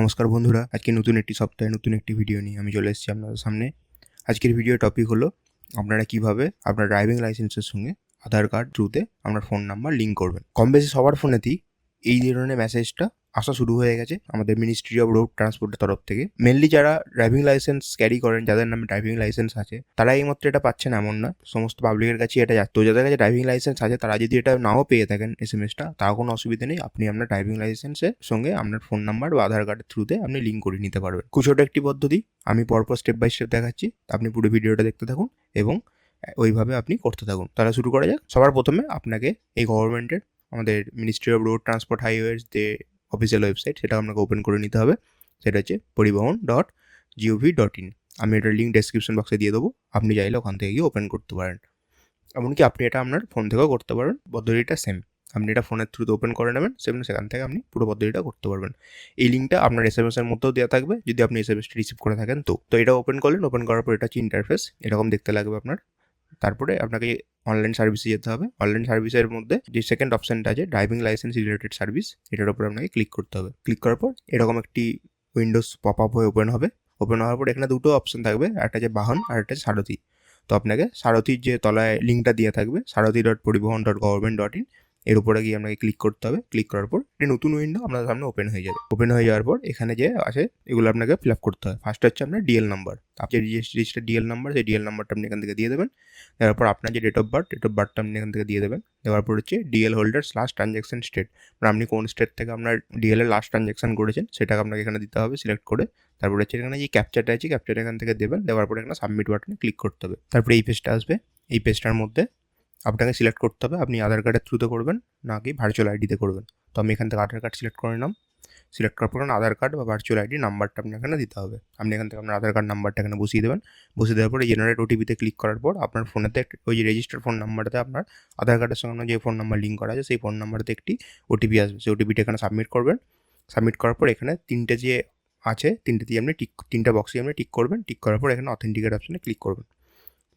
নমস্কার বন্ধুরা, আজকে নতুন একটি সপ্তাহে নতুন একটি ভিডিও নিয়ে আমি চলে এসেছি আপনাদের সামনে। আজকের ভিডিও টপিক হলো, আপনারা কীভাবে আপনার ড্রাইভিং লাইসেন্সের সঙ্গে আধার কার্ড থ্রুতে আপনার ফোন নাম্বার লিঙ্ক করবেন। কম বেশি সবার ফোনেতেই এই ধরনের মেসেজটা আসা শুরু হয়ে গেছে আমাদের মিনিস্ট্রি অফ রোড ট্রান্সপোর্টের তরফ থেকে। মেনলি যারা ড্রাইভিং লাইসেন্স ক্যারি করেন, যাদের নামে ড্রাইভিং লাইসেন্স আছে, তারা এইমাত্র এটা পাচ্ছেন এমন না। সমস্ত পাবলিকের কাছে এটা যাচ্ছে। তো যাদের কাছে ড্রাইভিং লাইসেন্স আছে, তারা যদি এটা নাও পেয়ে থাকেন এস এম এসটা তাও কোনো অসুবিধা নেই। আপনি আপনার ড্রাইভিং লাইসেন্সের সঙ্গে আপনার ফোন নাম্বার বা আধার কার্ডের থ্রুতে আপনি লিঙ্ক করে নিতে পারবেন। খুব ছোটো একটি পদ্ধতি। আমি পরপর স্টেপ বাই স্টেপ দেখাচ্ছি। আপনি পুরো ভিডিওটা দেখতে থাকুন এবং ওইভাবে আপনি করতে থাকুন। তাহলে শুরু করা যাক। সবার প্রথমে আপনাকে এই গভর্নমেন্টের আমাদের ministry of road transport highways যে অফিসিয়াল ওয়েবসাইট সেটা আপনাকে ওপেন করে নিতে হবে। সেটা হচ্ছে পরিবহন ডট জিওভি ডট ইন আমি এটার লিঙ্ক ডেসক্রিপশন বক্সে দিয়ে দেবো। আপনি চাইলে ওখান থেকে গিয়ে ওপেন করতে পারেন। এমনকি আপনি এটা আপনার ফোন থেকেও করতে পারেন। পদ্ধতিটা সেম আপনি এটা ফোনের থ্রুতে ওপেন করে নেবেন। সেখানে সেখান থেকে আপনি পুরো পদ্ধতিটা করতে পারবেন। এই লিঙ্কটা আপনার এস এম এস এর মধ্যেও দেওয়া থাকবে। যদি আপনি এস এম এসটি রিসিভ করে থাকেন তো। তো এটা ওপেন করলেন। ওপেন করার পর এটা হচ্ছে ইন্টারফেস এরকম দেখতে লাগবে আপনার। তারপরে আপনাকে অনলাইন সার্ভিসে যেতে হবে। অনলাইন সার্ভিসের মধ্যে যে সেকেন্ড অপশানটা আছে ড্রাইভিং লাইসেন্স রিলেটেড সার্ভিস এটার উপর আপনাকে ক্লিক করতে হবে। ক্লিক করার পর এরকম একটি উইন্ডোজ পপ আপ হয়ে ওপেন হবে। ওপেন হওয়ার পর এখানে দুটো অপশান থাকবে, একটা যে বাহন আর একটা সারথি। তো আপনাকে সারথির যে তলায় লিঙ্কটা দিয়ে থাকবে, সারথি ডট পরিবহন ডট গভর্নমেন্ট ডট ইন এর উপরে গিয়ে আপনাকে ক্লিক করতে হবে। ক্লিক করার পর একটি নতুন উইন্ডো আপনার সামনে ওপেন হয়ে যাবে। ওপেন হয়ে যাওয়ার পর এখানে যে আছে এগুলো আপনাকে ফিল আপ করতে হবে ফার্স্ট হচ্ছে আপনার ডিএল নাম্বার আপনি রেজিস্টার ডিএল নাম্বার সেই ডিএল নাম্বারটা আপনি এখান থেকে দিয়ে দেবেন। দেওয়ার পর আপনার যে date of birth date of বার্থটা আপনি এখান থেকে দিয়ে দেবেন। দেওয়ার পর হচ্ছে DL holder last transaction state মানে আপনি কোন স্টেট থেকে আপনার ডিএল এর লাস্ট ট্রানজ্যাকশন করেছেন, সেটাকে আপনাকে এখানে দিতে হবে সিলেক্ট করে। তারপরে হচ্ছে এখানে যে ক্যাপচারটা আছে ক্যাপচারটা এখান থেকে দেবেন। দেওয়ার পর এখানে সাবমিট বাটনে ক্লিক করতে হবে। তারপরে এই পেজটা আসবে। এই পেজটার মধ্যে আপনাকে সিলেক্ট করতে হবে, আপনি আধার কার্ডের থ্রুতে করবেন, না কি ভার্চুয়াল আইডিতে করবেন। তো আমি এখান থেকে আধার কার্ড সিলেক্ট করে নিলাম। সিলেক্ট করার পর আধার কার্ড বা ভার্চুয়াল আইডি নাম্বারটা আপনি এখানে দিতে হবে। আপনি এখান থেকে আপনার আধার কার্ড নাম্বারটা এখানে বসিয়ে দেবেন। বসিয়ে দেওয়ার পরে জেনারেট ওটিপিতে ক্লিক করার পর আপনার ফোনেতে ওই যে রেজিস্টার ফোন নাম্বারটাতে আপনার আধার কার্ডের সঙ্গে যে ফোন নাম্বার লিঙ্ক করা আছে, সেই ফোন নাম্বারতে একটি ওটিপি আসবে। সেই ওটিপিটা এখানে সাবমিট করবেন। সাবমিট করার পর এখানে তিনটে যে আছে, তিনটে দিয়ে আপনি টিক তিনটা বক্সে আপনি টিক করবেন। টিক করার পর এখানে অথেন্টিকেট অপশানে ক্লিক করবেন।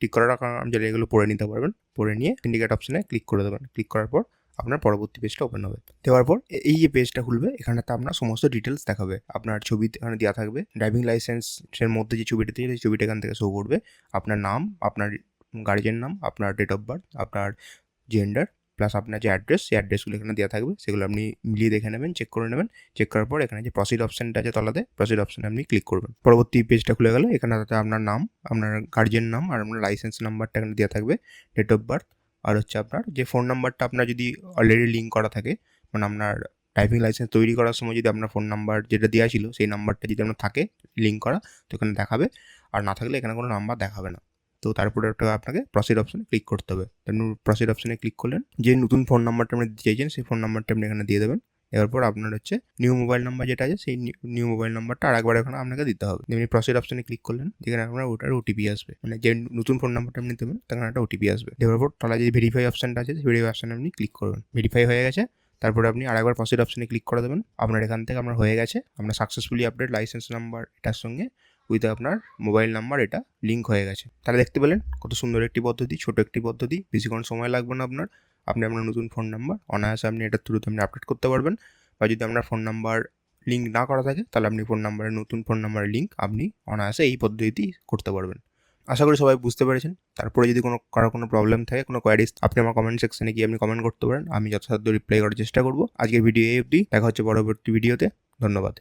ক্লিক করার আমি আপনি এগুলো পড়ে নিতে পারবেন। পড়ে নিয়ে ইন্ডিকেট অপশানে ক্লিক করে দেবেন। ক্লিক করার পর আপনার পরবর্তী পেজটা ওপেন হবে। দেওয়ার পর এই যে পেজটা খুলবে, এখানেতে আপনার সমস্ত ডিটেলস দেখাবে। আপনার ছবি এখানে দেওয়া থাকবে ড্রাইভিং লাইসেন্সের মধ্যে যে ছবিটা দিয়ে সেই ছবিটা এখান থেকে শো করবে। আপনার নাম, আপনার গার্জেন নাম, আপনার ডেট অফ বার্থ আপনার জেন্ডার প্লাস আপনার যে অ্যাড্রেস সেই অ্যাড্রেসগুলো এখানে দেওয়া থাকবে। সেগুলো আপনি মিলিয়ে দেখে নেবেন চেক করে নেবেন। চেক করার পর এখানে যে প্রসিড অপশানটা আছে তলাতে প্রসিড অপশানে আপনি ক্লিক করবেন। পরবর্তী পেজটা খুলে গেল, এখানে তাতে আপনার নাম, আপনার গার্জেন নাম আর আপনার লাইসেন্স নাম্বারটা এখানে দেওয়া থাকবে ডেট অফ বার্থ আর হচ্ছে আপনার যে ফোন নাম্বারটা আপনার যদি অলরেডি লিঙ্ক করা থাকে মানে আপনার ড্রাইভিং লাইসেন্স তৈরি করার সময় যদি আপনার ফোন নাম্বার যেটা দেওয়া ছিল, সেই নাম্বারটা যদি আপনার থাকে লিঙ্ক করা, তো এখানে দেখাবে। আর না থাকলে এখানে কোনো নাম্বার দেখাবে না। তো তারপরে একটা আপনাকে প্রসিড অপশানে ক্লিক করতে হবে। প্রসিড অপশানে ক্লিক করলেন, যে নতুন ফোন নাম্বারটা আপনি দিতে চাইছেন, সেই ফোন নাম্বারটা আপনি এখানে দিয়ে দেবেন। এরপর আপনার হচ্ছে নিউ মোবাইল নাম্বার যেটা আছে, সেই নিউ মোবাইল নাম্বারটা আরেকবার এখানে আপনাকে দিতে হবে। এমনি প্রসিড অপশানে ক্লিক করলেন, যেখানে আপনার ওটার ওটিপি আসবে। মানে যে নতুন ফোন নাম্বারটা আপনি দেবেন তখন একটা ওটিপি আসবে। দেওয়ার পর তলা যে ভেরিফাই অপশানটা আছে, সেই ভেরিফাই অপশানে আপনি ক্লিক করবেন। ভেরিফাই হয়ে গেছে, তারপরে আপনি আরেকবার প্রসিড অপশানে ক্লিক করে দেবেন। আপনার এখান থেকে আপনার হয়ে গেছে, আপনার সাকসেসফুলি আপডেট লাইসেন্স নাম্বার এটার সঙ্গে উইথ আপনার মোবাইল নাম্বার এটা লিঙ্ক হয়ে গেছে। তাহলে দেখতে পেলেন কত সুন্দর একটি পদ্ধতি, ছোট একটি পদ্ধতি, বেশিক্ষণ সময় লাগবে না আপনার। আপনি আপনার নতুন ফোন নাম্বার অনায়াসে আপনি এটার থ্রুতে আপনি আপডেট করতে পারবেন। বা যদি আপনার ফোন নাম্বার লিঙ্ক না করা থাকে, তাহলে আপনি ফোন নাম্বারে নতুন ফোন নাম্বারের লিঙ্ক আপনি অনায়াসে এই পদ্ধতিতেই করতে পারবেন। আশা করি সবাই বুঝতে পেরেছেন। তারপরে যদি কোনো, কারও কোনো প্রবলেম থাকে, কোনো কোয়ারিজ আপনি আমার কমেন্ট সেকশনে গিয়ে আপনি কমেন্ট করতে পারেন। আমি যথাসাধ্য রিপ্লাই করার চেষ্টা করব। আজকের ভিডিও এই অবধি। দেখা হচ্ছে পরবর্তী ভিডিওতে ধন্যবাদ।